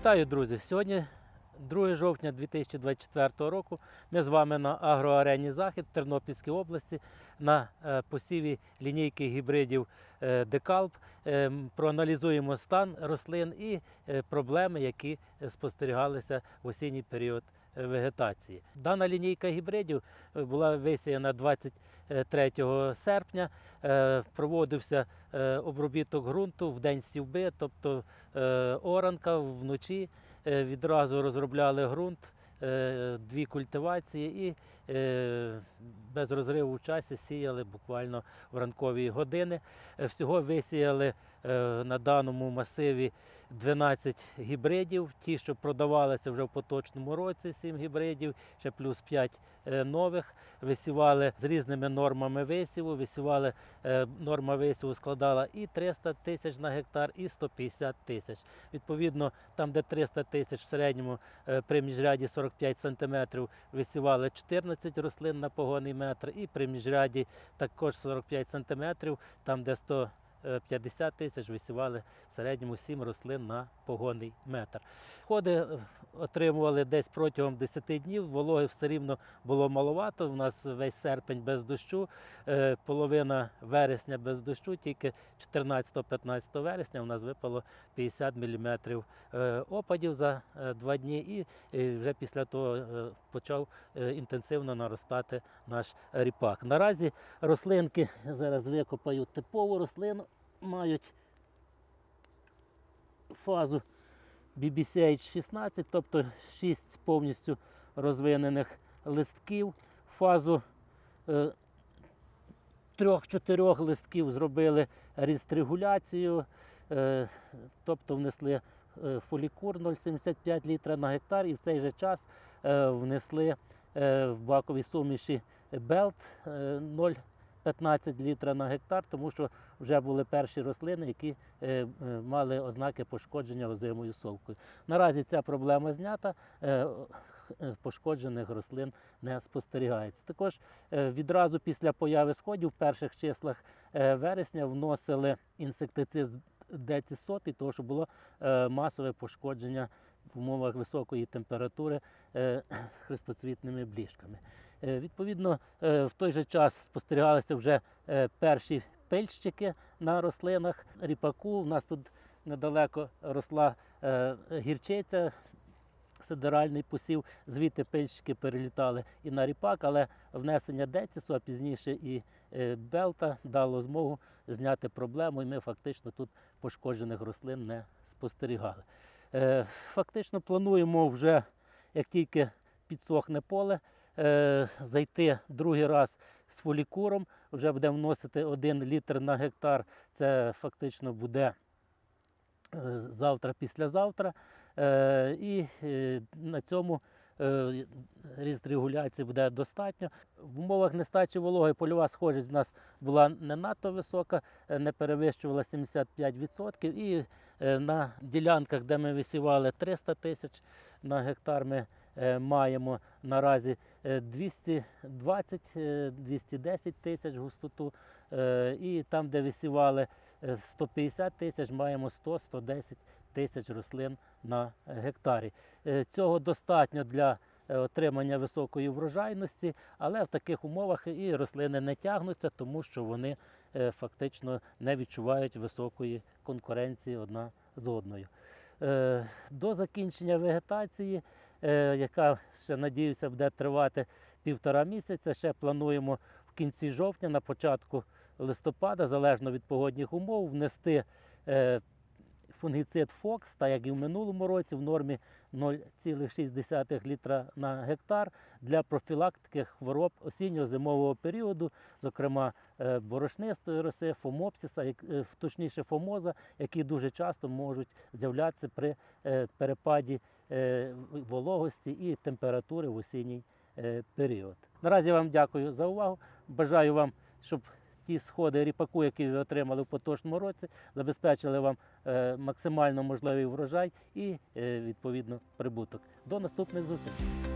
Вітаю, друзі! Сьогодні 2 жовтня 2024 року. Ми з вами на агроарені Захід в Тернопільській області на е, посіві лінійки гібридів е, Декалп. Е, Проаналізуємо стан рослин і проблеми, які спостерігалися в осінній період вегетації. Дана лінійка гібридів була висіяна 23 серпня. Проводився обробіток ґрунту в день сівби, тобто оранка вночі. Е, Відразу розробляли ґрунт, е, дві культивації і е, без розриву в часі сіяли буквально в ранкові години. Е, Всього висіяли е, на даному масиві 12 гібридів. Ті, що продавалися вже в поточному році, 7 гібридів, ще плюс 5 е, нових. Висівали з різними нормами висіву. Висівали норма висіву складала і 300 тисяч на гектар, і 150 тисяч. Відповідно, там, де 300 тисяч в середньому при міжряді 45 сантиметрів висівали 14 рослин на погонний метр, і при міжряді також 45 сантиметрів, там, де 150 тисяч висівали в середньому 7 рослин на погонний метр. Сходи е, отримували десь протягом 10 днів. Вологи все рівно було маловато. У нас весь серпень без дощу, е, половина вересня без дощу, тільки 14-15 вересня у нас випало 50 мм опадів за е, два дні, і е, вже після того е, почав е, інтенсивно наростати наш ріпак. Наразі рослинки зараз викопаю типову рослину, мають фазу BBCH16, тобто 6 повністю розвинених листків. Фазу е, трьох-чотирьох листків зробили рестригуляцію, е, тобто внесли е, фолікур 0,75 літра на гектар і в цей же час внесли в бакові суміші Белт 0. 15 літрів на гектар, тому що вже були перші рослини, які е, е, мали ознаки пошкодження озимою совкою. Наразі ця проблема знята. Е, пошкоджених рослин не спостерігається. Також відразу після появи сходів, в перших числах вересня, вносили інсектицид децисот, і того, що було масове пошкодження в умовах високої температури хрестоцвітними бліжками. Е, Відповідно, е, в той же час спостерігалися вже е, перші пильщики на рослинах ріпаку. У нас тут недалеко росла гірчиця, сидеральний посів, звідти пильщики перелітали і на ріпак, але внесення децису, а пізніше і белта дало змогу зняти проблему, і ми фактично тут пошкоджених рослин не спостерігали. Фактично плануємо вже, як тільки підсохне поле, е, зайти другий раз з фолікуром, вже будемо вносити 1 літр на гектар. Це фактично буде е, завтра, післязавтра. Е, І на цьому ріст регуляції буде достатньо. В умовах нестачі вологи польова схожість в нас була не надто висока, не перевищувала 75%. І на ділянках, де ми висівали 300 тисяч на гектар, ми маємо наразі е, 220-210 тисяч густоту. Е, І там, де висівали е, 150 тисяч, маємо 100-110 тисяч рослин на гектарі. Е, Цього достатньо для е, отримання високої врожайності, але в таких умовах і рослини не тягнуться, тому що вони е, фактично не відчувають високої конкуренції одна з одною. Е, До закінчення вегетації, е, яка ще надіюся буде тривати півтора місяця, ще плануємо в кінці жовтня, на початку листопада, залежно від погодних умов, внести е, фунгіцид Фокс, так як і в минулому році, в нормі 0,6 літра на гектар для профілактики хвороб осінньо-зимового періоду, зокрема е, борошнистої роси, фомопсиса, як- е, точніше фомоза, які дуже часто можуть з'являтися при е, перепаді вологості і температури в осінній період. Наразі вам дякую за увагу. Бажаю вам, щоб ті сходи ріпаку, які ви отримали в поточному році, забезпечили вам е, максимально можливий врожай і е, відповідно прибуток. До наступних зустрічей.